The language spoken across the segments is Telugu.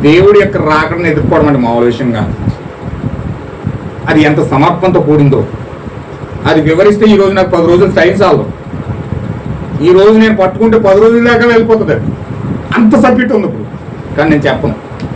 దేవుడి యొక్క రాకడను ఎదుర్కోవడం అంటే మామూలు విషయం కాదు. అది ఎంత సమర్పణతో కూడిందో. అది వివరిస్తే ఈ రోజు నాకు పది రోజులు టైం చాలు. ఈ రోజు నేను పట్టుకుంటే పది రోజుల దాకా వెళ్ళిపోతుంది అది. అంత సబ్జెక్ట్ ఉంది ఇప్పుడు. కానీ నేను చెప్పను.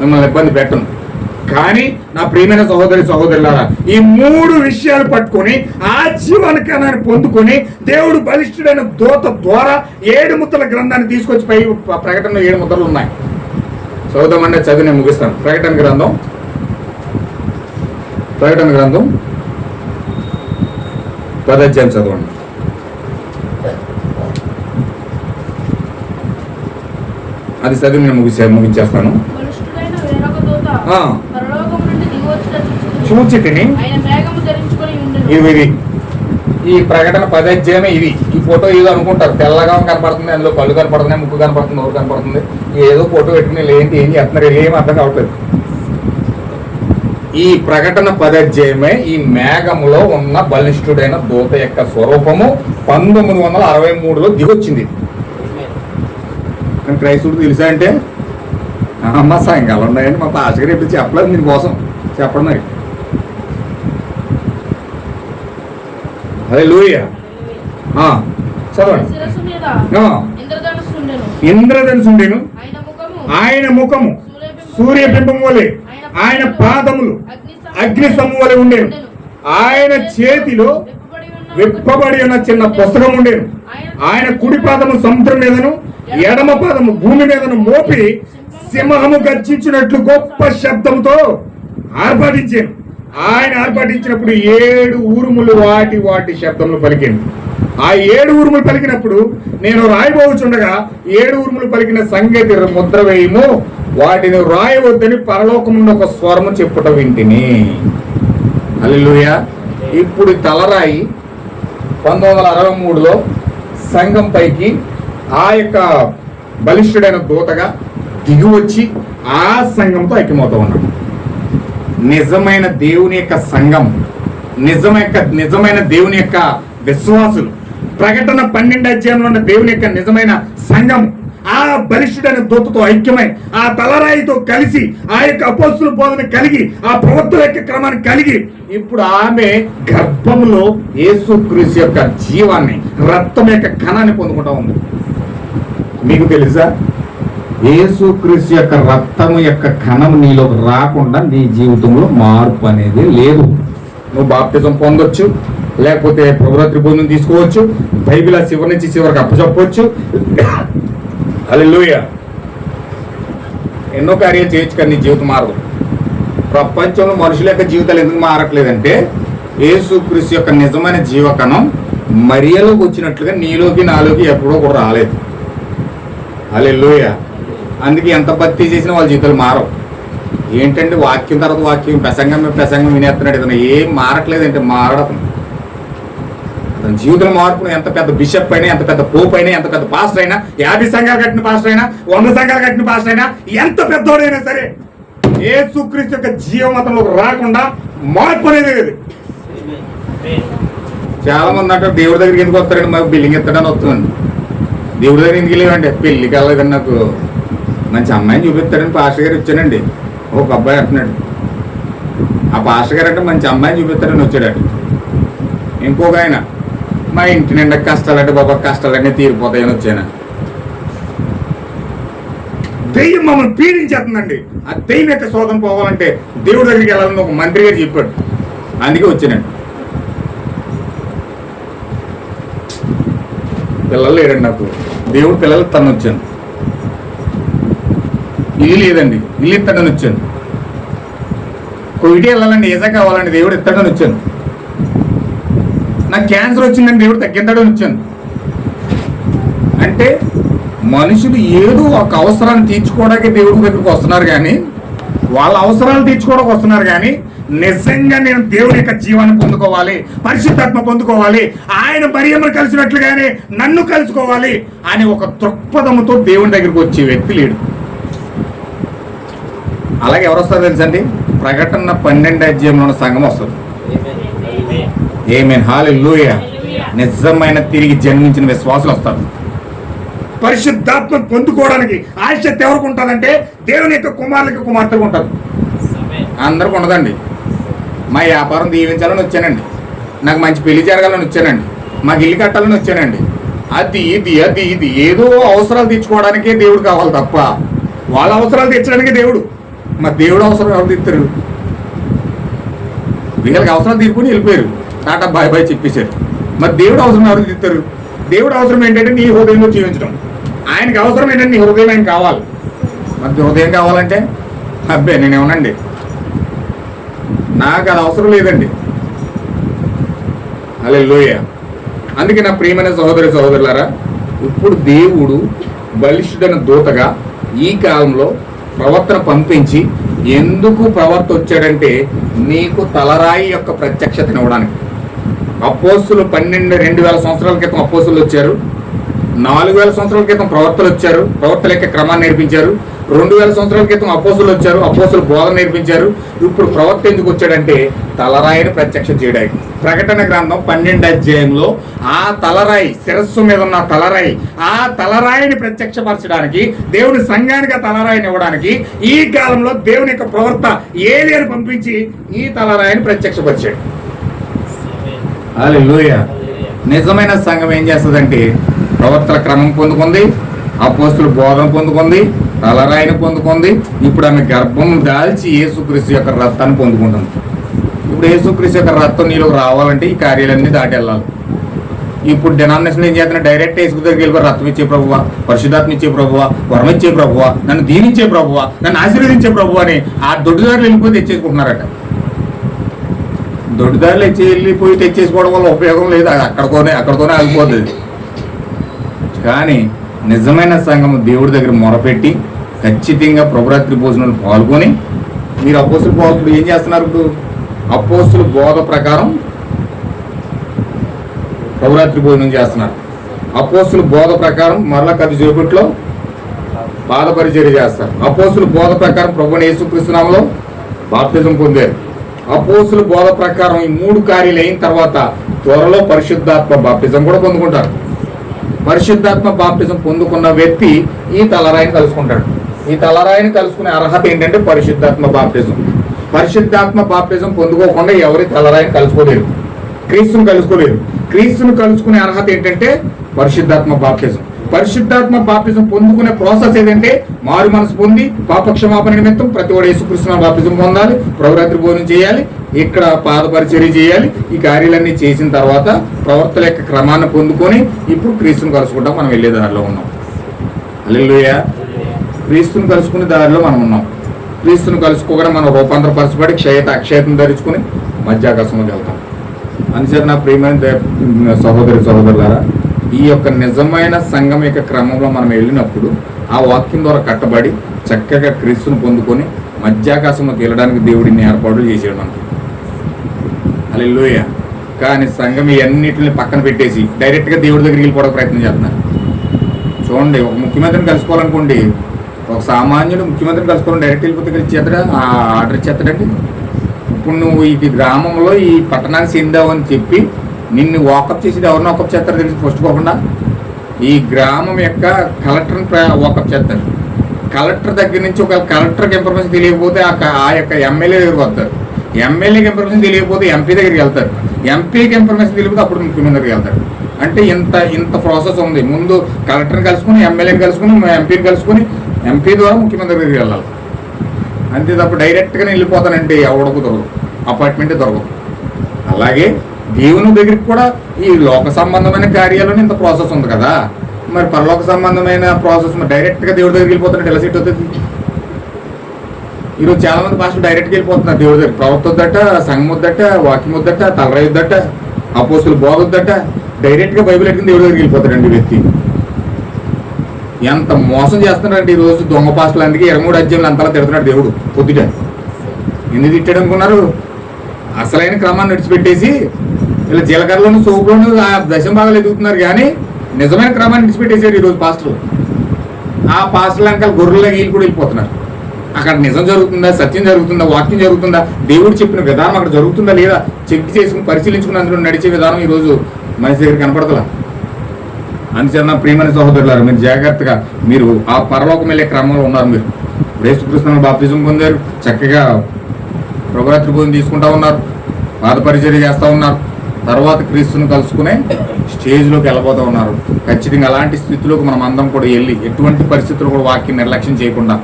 మిమ్మల్ని ఇబ్బంది పెట్టను. కానీ నా ప్రియమైన సహోదరి సహోదరులారా ఈ మూడు విషయాలు పట్టుకొని ఆ పొందుకొని దేవుడు బలిష్ఠుడైన దూత ద్వారా ఏడు ముద్దల గ్రంథాన్ని తీసుకొచ్చి పై ప్రకటనలో ఏడు ముద్దలు ఉన్నాయి. చదువుదామంటే చదివి నేను ముగిస్తాను. ప్రకటన గ్రంథం. ప్రకటన గ్రంథం. పదధ్యాయం చదవండి. అది చదివి నేను ముగిసే ముగించేస్తాను. చూచి తిని ఆయన ఈ ప్రకటన పదజ్యమే ఇది. ఈ ఫోటో ఏదో అనుకుంటారు. తెల్లగా కనపడుతుంది అందులో కళ్ళు కనపడుతున్నాయి ముక్కు కనపడుతుంది నోరు కనపడుతుంది. ఏదో ఫోటో పెట్టుకుని ఏంటి ఏం చేస్తున్నారు ఏం అర్థం కావట్లేదు. ఈ ప్రకటన పదజ్యమే ఈ మేఘములో ఉన్న బలిష్ఠుడైన దూత యొక్క స్వరూపము పంతొమ్మిది వందల అరవై మూడులో దిగొచ్చింది. కానీ క్రైస్తుడు తెలుసా అంటే అమ్మ సాయంకాలం ఉన్నాయని మా పాస్టర్ ఎప్పుడు చెప్పలేదు దీనికోసం. చెప్పడం మరి. అదే లూయ చదవండి. ఇంద్రధనుసు ఉండేను ఆయన ముఖము. ఆయన ముఖము. సూర్యబింబం వలె ఆయన పాదములు. అగ్ని వలె ఉండేను. ఆయన చేతిలో విప్పబడి ఉన్న విప్పబడి ఉన్న చిన్న పుస్తకం ఉండేను. ఆయన కుడి పాదము సముద్రం మీదను ఎడమ పాదము భూమి మీదను మోపి సింహము గర్జించినట్లు గొప్ప శబ్దంతో ఆర్భాటించాను. ఆయన ఆర్భాటించినప్పుడు ఏడు ఊరుములు వాటి వాటి శబ్దములు పలికింది. ఆ ఏడు ఊరుములు పలికినప్పుడు నేను రాయబోచుండగా ఏడు ఊరుములు పలికిన సంగతి ముద్ర వేయము. వాటిని రాయవద్దని పరలోకమున్న ఒక స్వరము చెప్పుట వింటిని. అల్లుయ ఇప్పుడు తలరాయి పంతొమ్మిది వందల అరవై మూడులో సంఘం పైకి ఆ యొక్క బలిష్ఠుడైన దూతగా దిగి వచ్చి ఆ సంఘంతో ఐక్యమవుతూ ఉన్నాడు. నిజమైన దేవుని యొక్క సంఘం నిజమైన నిజమైన దేవుని యొక్క విశ్వాసులు. ప్రకటన పన్నెండు అధ్యాయంలో ఉన్న దేవుని యొక్క నిజమైన సంఘం ఆ బలిష్ఠుడైన దూతతో ఐక్యమై ఆ తలరాయితో కలిసి ఆ యొక్క అపోస్తుల బోధన కలిగి ఆ ప్రవక్తుల యొక్క క్రమాన్ని కలిగి ఇప్పుడు ఆమె గర్భంలో యేసుక్రీస్తు యొక్క జీవాన్ని రక్తం యొక్క కణాన్ని పొందుకుంటా ఉంది. మీకు తెలుసా? ఏసుక్రీస్తు యొక్క రక్తము యొక్క కణం నీలోకి రాకుండా నీ జీవితంలో మార్పు అనేది లేదు. నువ్వు బాప్తిజం పొందొచ్చు లేకపోతే ప్రభురాత్రి భోజనం తీసుకోవచ్చు బైబిల్ ఆ చివరి నుంచి చివరికి అప్పచెప్పవచ్చు అల్లెలుయ ఎన్నో కార్యాలు చేయొచ్చు కానీ నీ జీవితం మారదు. ప్రపంచంలో మనుషుల యొక్క జీవితాలు ఎందుకు మారట్లేదంటే ఏసుక్రీస్తు యొక్క నిజమైన జీవకణం మరియలోకి వచ్చినట్లుగా నీలోకి నాలోకి ఎప్పుడో కూడా రాలేదు. అల్లెలుయ అందుకే ఎంత భక్తి చేసినా వాళ్ళ జీవితాలు మారవు. ఏంటంటే వాక్యం తర్వాత వాక్యం ప్రసంగం ప్రసంగం వినేస్తున్నాడు ఇతను ఏం మారట్లేదంటే మారడం అతను అతని జీవితం మార్పును ఎంత పెద్ద బిషప్ అయినా ఎంత పెద్ద పోప్ అయినా ఎంత పెద్ద పాస్టర్ అయినా యాభై సంఘాలు కట్టిన పాస్టర్ అయినా వంద సంఘాలు కట్టిన పాస్టర్ అయినా ఎంత పెద్దోడైనా సరే ఏ సుక్రీస్తు యొక్క జీవమతంలోకి రాకుండా మార్పు అనేది లేదు. చాలా మంది అంటే దేవుడి దగ్గరికి ఎందుకు వస్తారండి మాకు బిల్డింగ్ ఎత్తడానికి వస్తుందండి దేవుడి దగ్గర ఎందుకు లేవండి? పెళ్ళికి వెళ్ళలేదండి నాకు. మంచి అమ్మాయిని చూపిస్తాడని పాస్టర్ గారు ఇచ్చానండి ఒక అబ్బాయి అంటున్నాడు. ఆ పాస్టర్ గారు అంటే మంచి అమ్మాయిని చూపిస్తాడని వచ్చాడట. ఇంకొక ఆయన మా ఇంటి నిండా కష్టాలంటే బాబా కష్టాలన్నీ తీరిపోతాయని వచ్చాను. దెయ్యం మమ్మల్ని పీడించేస్తుందండి. ఆ దెయ్యం యొక్క శోధన పోవాలంటే దేవుడి దగ్గరికి వెళ్ళాలని ఒక మంత్రి గారు చెప్పాడు. అందుకే వచ్చానండి. పిల్లలు లేరండి నాకు. దేవుడు పిల్లలు తను వచ్చాను లేదండి ఇల్లు ఇత్తడని వచ్చాను కొవిటి వెళ్ళాలండి ఏజా కావాలండి దేవుడు ఇత్తడని వచ్చాను నాకు క్యాన్సర్ వచ్చిందని దేవుడు తగ్గింతాడని వచ్చాను. అంటే మనుషులు ఏదో ఒక అవసరాన్ని తీర్చుకోవడానికి దేవుడి దగ్గరికి వస్తున్నారు కానీ వాళ్ళ అవసరాలు తీర్చుకోవడానికి వస్తున్నారు కానీ నిజంగా నేను దేవుడి యొక్క జీవాన్ని పొందుకోవాలి పరిశుద్ధాత్మ పొందుకోవాలి ఆయన మరియమ్మను కలిసినట్లుగానే నన్ను కలుసుకోవాలి అని ఒక దృక్పథముతో దేవుని దగ్గరికి వచ్చే వ్యక్తి లేడు. అలాగే ఎవరు వస్తారు తెలుసండి? ప్రకటన పన్నెండు అధ్యాయంలో ఉన్న సంఘం వస్తుంది. ఏమేన్ హాల్ నిజమైన తిరిగి జన్మించిన విశ్వాసులు వస్తారు. పరిశుద్ధాత్మ పొందుకోవడానికి ఆశక్తి ఎవరికి ఉంటుందంటే దేవుని యొక్క కుమారులకి కుమార్తెలకు ఉంటుంది. అందరికి ఉండదండి. మా వ్యాపారం దీవించాలని వచ్చానండి. నాకు మంచి పెళ్ళి జరగాలని వచ్చానండి. మాకు ఇల్లు కట్టాలని వచ్చానండి. అది ఇది అది ఇది. ఏదో అవసరాలు తీర్చుకోవడానికే దేవుడు కావాలి తప్ప. వాళ్ళ అవసరాలు తీర్చడానికి దేవుడు. మా దేవుడు అవసరం ఎవరు తీర్తారు వీళ్ళకి అవసరం తీర్పుని వెళ్ళిపోయారు. టాటా బాయ్ బాయ్ చెప్పేశారు. మరి దేవుడు అవసరం ఎవరు తీస్తారు? దేవుడు అవసరం ఏంటంటే నీ హృదయంలో జీవించడం. ఆయనకి అవసరం ఏంటంటే నీ హృదయం ఆయన కావాలి. మరి హృదయం కావాలంటే? అబ్బే నేనేమనండి నాకు అది అవసరం లేదండి. అలా లోయ అందుకే నా ప్రియమైన సహోదరి సహోదరులారా ఇప్పుడు దేవుడు బలిష్ఠుడైన దూతగా ఈ కాలంలో ప్రవర్తన పంపించి ఎందుకు ప్రవర్త వచ్చాడంటే నీకు తలరాయి యొక్క ప్రత్యక్షతను ఇవ్వడానికి. అపోస్తులు పన్నెండు రెండు వేల సంవత్సరాల క్రితం అపోస్తులు వచ్చారు నాలుగు వేల సంవత్సరాల క్రితం ప్రవర్తలు వచ్చారు ప్రవర్తల యొక్క క్రమాన్ని నేర్పించారు. రెండు వేల సంవత్సరాల క్రితం అపోసులు వచ్చారు అపోసులు బోధన నేర్పించారు. ఇప్పుడు ప్రవర్త ఎందుకు వచ్చాడంటే తలరాయిని ప్రత్యక్ష చేయడానికి. ప్రకటన గ్రంథం పన్నెండు అధ్యాయంలో ఆ తలరాయి శిరస్సు మీద ఉన్న తలరాయి ఆ తలరాయిని ప్రత్యక్షపరచడానికి దేవుని సంఘానికి ఆ తలరాయిని ఇవ్వడానికి ఈ కాలంలో దేవుని యొక్క ప్రవర్త ఏలియని పంపించి ఈ తలరాయిని ప్రత్యక్షపరిచాడు. హల్లెలూయా. నిజమైన సంఘం ఏం చేస్తుందంటే ప్రవర్తన క్రమం పొందుకుంది అపోస్తులు బోధన పొందుకుంది తలరాయిని పొందుకుంది. ఇప్పుడు ఆమె గర్భం దాల్చి యేసుక్రీస్తు యొక్క రక్తాన్ని పొందుకుంటుంది. ఇప్పుడు యేసుక్రీస్తు యొక్క రక్తం నీలో రావాలంటే ఈ కార్యాలన్నీ దాటి వెళ్ళాలి. ఇప్పుడు డినామినేషన్ ఏం చేస్తున్నా డైరెక్ట్ యేసు దగ్గరికి వెళ్ళిపోయి రక్తం ఇచ్చే ప్రభువ పరిశుధాత్మ ఇచ్చే ప్రభువ వరం ఇచ్చే ప్రభువ నన్ను దీవించే ప్రభువ నన్ను ఆశీర్వదించే ప్రభు అని ఆ దొడ్డుదారులు వెళ్ళిపోయి తెచ్చేసుకుంటున్నారట. దొడ్డుదారులు తెచ్చి వెళ్ళిపోయి తెచ్చేసుకోవడం వల్ల ఉపయోగం లేదు. అక్కడతోనే అక్కడతోనే అక్కడితోనే ఆగిపోతుంది కానీ నిజమైన సంఘము దేవుడి దగ్గర మొరపెట్టి ఖచ్చితంగా ప్రభురాత్రి భోజనంలో పాల్గొని మీరు అపోసులు బోధకుడు ఏం చేస్తున్నారు ఇప్పుడు? అపోసులు బోధ ప్రకారం ప్రభురాత్రి భోజనం చేస్తున్నారు. అపోసులు బోధ ప్రకారం మరలా కది చేపట్లో పాద పరిచర్య చేస్తారు. అపోసులు బోధ ప్రకారం ప్రభుని యేసుక్రీస్తునామలో బాప్తిజం పొందారు. అపోసులు బోధ ప్రకారం ఈ మూడు కార్యాలు అయిన తర్వాత త్వరలో పరిశుద్ధాత్మ బాప్తిజం కూడా పొందుకుంటారు. పరిశుద్ధాత్మ బాప్తిజం పొందుకున్న వ్యక్తి ఈ తలరాయిని కలుసుకుంటాడు. ఈ తలరాయిని కలుసుకునే అర్హత ఏంటంటే పరిశుద్ధాత్మ బాప్తిజం. పరిశుద్ధాత్మ బాప్తిజం పొందుకోకుండా ఎవరి తలరాయిని కలుసుకోలేరు క్రీస్తుని కలుసుకోలేరు క్రీస్తుని కలుసుకునే అర్హత ఏంటంటే పరిశుద్ధాత్మ బాప్తిజం. పరిశుద్ధాత్మ బాప్తిజం పొందుకునే ప్రాసెస్ ఏదంటే మారు మనసు పొంది పాపక్షమాపణ నిమిత్తం ప్రతి ఒడు యేసుకృష్ణ బాప్తిజం పొందాలి ప్రవరాత్రి భోజనం చేయాలి ఇక్కడ పాదపరిచర్య చేయాలి. ఈ కార్యాలన్నీ చేసిన తర్వాత ప్రవర్తన యొక్క క్రమాన్ని పొందుకొని ఇప్పుడు క్రీస్తుని కలుసుకుంటాం. మనం వెళ్ళే దారిలో ఉన్నాం. అల్లెలుయా క్రీస్తుని కలుసుకునే దారిలో మనం ఉన్నాం. క్రీస్తుని కలుసుకోగానే మనం రూపాంతరపరచబడి క్షయత అక్షయతను ధరించుకుని మధ్యాకాశంలోకి వెళ్తాం. అందుచేత నా ప్రియమైన సహోదరి సహోదరులారా ఈ యొక్క నిజమైన సంఘం యొక్క క్రమంలో మనం వెళ్ళినప్పుడు ఆ వాక్యం ద్వారా కట్టబడి చక్కగా క్రీస్తుని పొందుకొని మధ్యాకాశంలోకి వెళ్ళడానికి దేవుడిని ఏర్పాట్లు చేసేయడం మనకి. అల్లెలుయ కానీ సంఘం ఇవన్నిటిని పక్కన పెట్టేసి డైరెక్ట్గా దేవుడి దగ్గరికి వెళ్ళిపోవడానికి ప్రయత్నం చేస్తున్నారు. చూడండి ఒక ముఖ్యమంత్రిని కలుసుకోవాలనుకోండి ఒక సామాన్యుడు ముఖ్యమంత్రిని కలుసుకోవాలని డైరెక్ట్ వెళ్ళిపోతే ఇచ్చేస్తాడా? ఆ ఆర్డర్ ఇచ్చేస్తాడండి. ఇప్పుడు నువ్వు ఈ గ్రామంలో ఈ పట్టణానికి చెందావు అని చెప్పి నిన్ను వాకప్ చేసేది ఎవరిని వాకప్ చేస్తారో తెలిసి? ఫస్ట్ పోకుండా ఈ గ్రామం యొక్క కలెక్టర్ని వాకప్ చేస్తారు. కలెక్టర్ దగ్గర నుంచి ఒక కలెక్టర్కి ఇన్ఫర్మేషన్ తెలియకపోతే ఆ ఆ యొక్క ఎమ్మెల్యే దగ్గరకు వస్తారు ఎమ్మెల్యేకి ఇన్ఫర్మేషన్ తెలియకపోతే ఎంపీ దగ్గరికి వెళ్తారు. ఎంపీకి ఇన్ఫర్మేషన్ తెలియకపోతే అప్పుడు ముఖ్యమంత్రి దగ్గరికి వెళ్తారు. అంటే ఇంత ఇంత ప్రాసెస్ ఉంది. ముందు కలెక్టర్ని కలుసుకుని ఎమ్మెల్యేని కలుసుకుని ఎంపీని కలుసుకుని ఎంపీ ద్వారా ముఖ్యమంత్రి దగ్గరికి వెళ్ళాలి. అంతే తప్ప డైరెక్ట్గా వెళ్ళిపోతానంటే ఎవడకు దొరకదు అపార్ట్మెంటే దొరకదు. అలాగే దేవుని దగ్గరికి కూడా ఈ లోక సంబంధమైన కార్యాలను ఇంత ప్రాసెస్ ఉంది కదా. మరి పరలోక సంబంధమైన ప్రాసెస్ మరి డైరెక్ట్గా దేవుడి దగ్గరికి వెళ్ళిపోతానంటే ఎలా సెట్ అవుతుంది? ఈరోజు చాలా మంది భాషలు డైరెక్ట్గా వెళ్ళిపోతున్నారు. దేవుడి దగ్గర ప్రవక్త వద్దట సంఘం వద్దట వాక్యం వద్దట తలరాయి వద్దట అపోస్తులు బోధ డైరెక్ట్గా బైబిల్ ఎట్టుకుని దేవుడి దగ్గరికి వెళ్ళిపోతాడండి వ్యక్తి. ఎంత మోసం చేస్తున్నారండి ఈ రోజు దొంగ పాస్టలు అందుకే ఇరవై మూడు అధ్యాయులు అంతలా తిడుతున్నాడు దేవుడు పొద్దుట. ఎందుకు తిట్టాడు అనుకున్నారు? అసలైన క్రమాన్ని విడిచిపెట్టేసి ఇలా జీలకర్రలోను సోపులోను ఆ దశం భాగాలు ఎదుగుతున్నారు కానీ నిజమైన క్రమాన్ని విడిచిపెట్టేశారు ఈరోజు పాస్టర్లు. ఆ పాస్టర్లు అంకల్ గొర్రెల వీళ్ళు కూడా వెళ్ళిపోతున్నారు. అక్కడ నిజం జరుగుతుందా సత్యం జరుగుతుందా వాక్యం జరుగుతుందా దేవుడు చెప్పిన విధానం అక్కడ జరుగుతుందా లేదా చెక్ చేసుకుని పరిశీలించుకుని అందులో నడిచే విధానం ఈరోజు మనిషి దగ్గర కనపడతలా? అందుచేత ప్రియమైన సహోదరులారు మీరు జాగ్రత్తగా మీరు ఆ పరలోకం వెళ్ళే క్రమంలో ఉన్నారు మీరు. యేసుకృష్ణ బాప్తిజం పొందారు చక్కగా ప్రభురాత్రి భోజనం తీసుకుంటా ఉన్నారు పాద పరిచర్య చేస్తూ ఉన్నారు తర్వాత క్రీస్తుని కలుసుకునే స్టేజ్లోకి వెళ్ళబోతూ ఉన్నారు. ఖచ్చితంగా అలాంటి స్థితిలోకి మనం అందరం కూడా వెళ్ళి ఎటువంటి పరిస్థితులు కూడా వాక్యం నిర్లక్ష్యం చేయకుండా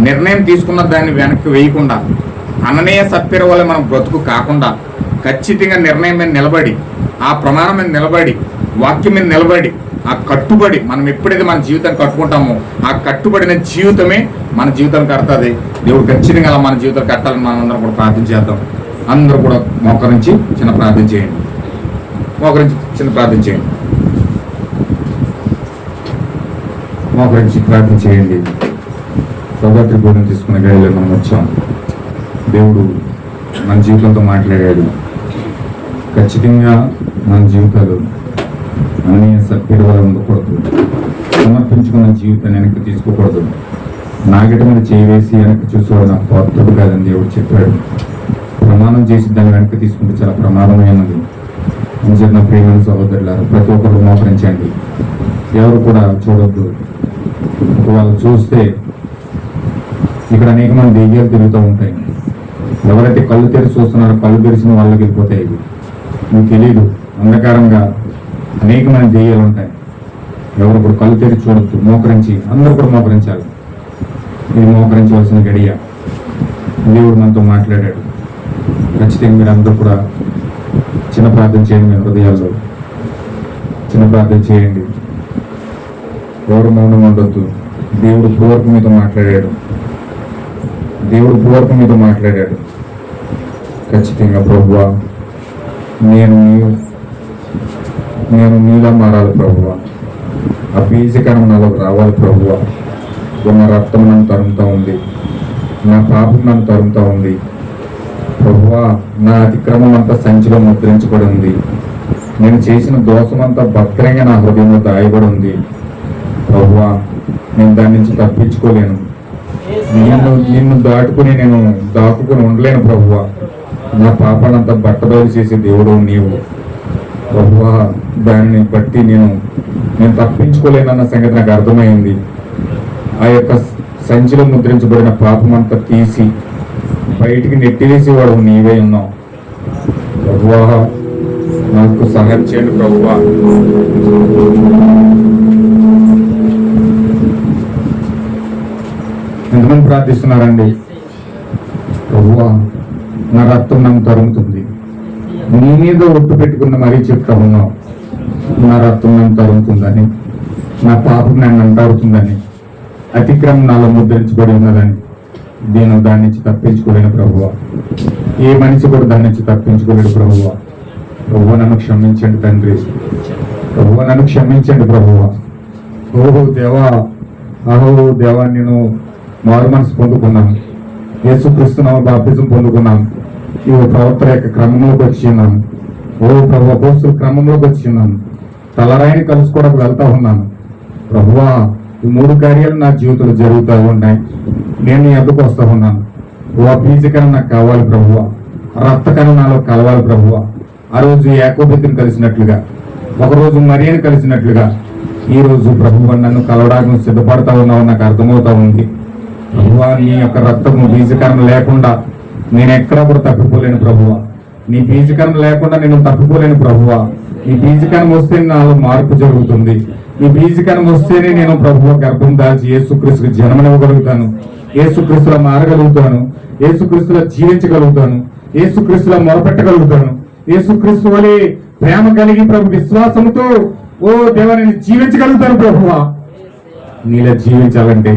నిర్ణయం తీసుకున్న దాన్ని వెనక్కి వేయకుండా అననీయ సత్పీర వల్ల మనం బ్రతుకు కాకుండా ఖచ్చితంగా నిర్ణయం మీద నిలబడి ఆ ప్రమాణం మీద నిలబడి వాక్యం మీద నిలబడి ఆ కట్టుబడి మనం ఎప్పుడైతే మన జీవితాన్ని కట్టుకుంటామో ఆ కట్టుబడిన జీవితమే మన జీవితం కడుతుంది. దేవుడు ఖచ్చితంగా అలా మన జీవితం కట్టాలని మనం అందరం కూడా ప్రార్థన చేద్దాం. అందరూ కూడా మోకరించి చిన్న ప్రార్థన చేయండి. మోకరించి చిన్న ప్రార్థన చేయండి. మోకరించి ప్రార్థన చేయండి. ప్రభాత్రి గురించి తీసుకునే గాయలో మనం వచ్చాం. దేవుడు మన జీవితంతో మాట్లాడాడు. ఖచ్చితంగా మన జీవితాలు అన్ని సత్పీడ వల్ల ఉండకూడదు. సమర్పించుకున్న జీవితాన్ని వెనక్కి తీసుకోకూడదు. నాగటి మీద చేవేసి వెనక్కి చూసుకోవడం నాకు పాత్రుడు కాదని దేవుడు చెప్పాడు. ప్రమాణం చేసి దాన్ని వెనక్కి తీసుకుంటే చాలా ప్రమాదమైనది. నిజంగా నా ప్రేమైన సహోదరులారు ప్రతి ఒక్కరు మోకరించండి ఎవరు కూడా చూడొద్దు. వాళ్ళు చూస్తే ఇక్కడ అనేక మంది దెయ్యాలు తిరుగుతూ ఉంటాయి. ఎవరైతే కళ్ళు తెరిచి చూస్తున్నారో కళ్ళు తెరిచిన వాళ్ళకి వెళ్ళిపోతాయి ఇవి. మీకు తెలియదు అంధకారంగా అనేక మంది దెయ్యాలు ఉంటాయి. ఎవరు ఇప్పుడు కళ్ళు తెరిచి చూడొద్దు మోకరించి అందరూ కూడా మోకరించాలి. ఇది మోకరించవలసిన గడియ. దేవుడు మనతో మాట్లాడాడు. ఖచ్చితంగా మీరు అందరూ కూడా చిన్న ప్రార్థన చేయండి మీ హృదయాల్లో. చిన్న ప్రార్థన చేయండి. ఎవరు మౌనం ఉండొద్దు. దేవుడు పూర్వకు మీతో మాట్లాడాడు. దేవుడు పూర్వకం మీద మాట్లాడాడు. ఖచ్చితంగా ప్రభువా నేను నేను నీలా మారాలి ప్రభువా. ఆ బీజకరం నాలో రావాలి ప్రభువా. ఉన్న రక్తం నన్ను తరుముతూ ఉంది. నా పాపం నన్ను తరుముతూ ఉంది. ప్రభువా నా అతిక్రమం అంతా సంచిలో ముద్రించబడి ఉంది. నేను చేసిన దోషం అంతా భద్రంగా నా హృదయంలో దాయబడి ఉంది. ప్రభువా నేను దాని నుంచి తప్పించుకోలేను. నిన్ను నిన్ను దాటుకుని నేను దాక్కుని ఉండలేను ప్రభువ. నా పాపాలంతా బట్టబయలు చేసే దేవుడు నీవు. ప్రభువ దాన్ని బట్టి నేను నేను తప్పించుకోలేనన్న సంగతి నాకు అర్థమైంది. ఆ యొక్క సంచిలో ముద్రించబడిన పాపం అంతా తీసి బయటికి నెట్టివేసేవాడు నీవే ఉన్నావు. ప్రభువా నాకు సహాయం చేయండి ప్రభువా. ఎంతమంది ప్రార్థిస్తున్నారండి? ప్రభువా నా రక్తం నన్ను తరుముతుంది. నీ మీద ఒట్టు పెట్టుకున్న మరీ చెప్తా ఉన్నావు నా రక్తం నన్ను తరుముతుందని నా పాపం నన్ను అంటాడుతుందని అతిక్రమం నాలో ముద్రించబడి ఉన్నదని నేను దాని నుంచి తప్పించుకోలేను ప్రభువ. ఏ మనిషి కూడా దాని నుంచి తప్పించుకోలేడు ప్రభువ. ప్రభువ నన్ను క్షమించండి తండ్రి. ప్రభువ నన్ను క్షమించండి ప్రభువ. ఓహో దేవా అహో దేవా నేను మారు మనసు పొందుకున్నాను యేసుక్రీస్తునామ బాప్తిజం పొందుకున్నాం. ఈ ప్రవర్తన యొక్క క్రమంలోకి వచ్చి ఓ ప్రభు అపోస్తుల క్రమంలోకి వచ్చి ఉన్నాను తలరాయిని కలుసుకోవడానికి వెళ్తా ఉన్నాను ప్రభువా ఈ మూడు కార్యాలు నా జీవితంలో జరుగుతూ ఉన్నాయి. నేను నీ ఎద్దకు వస్తూ ఉన్నాను. ఓ బీజకరం నాకు కావాలి ప్రభువ. రక్తకరం నాలో కలవాలి ప్రభువ. ఆ రోజు ఏకోబిద్ధిని కలిసినట్లుగా ఒకరోజు మరియని కలిసినట్లుగా ఈ రోజు నన్ను కలవడానికి సిద్ధపడతా ఉన్నావు నాకు అర్థమవుతా ఉంది. ప్రభువా నీ యొక్క రక్తము బీజకరణ లేకుండా నేను ఎక్కడ కూడా తప్పిపోలేను ప్రభువా. నీ బీజకరణ లేకుండా నేను తప్పిపోలేను ప్రభువా. నీ బీజకరణం వస్తే నాలో మార్పు జరుగుతుంది. నీ బీజకరణం వస్తేనే నేను ప్రభువ గర్భం దాల్చి యేసుక్రీస్తుకు జన్మనివ్వగలుగుతాను. యేసుక్రీస్తులో మారగలుగుతాను. యేసుక్రీస్తులో జీవించగలుగుతాను. యేసుక్రీస్తులో మొరపెట్టగలుగుతాను. యేసుక్రీస్తు వలె ప్రేమ కలిగి ప్రభు విశ్వాసంతో ఓ దేవ నేను జీవించగలుగుతాను ప్రభువా. నీలా జీవించాలంటే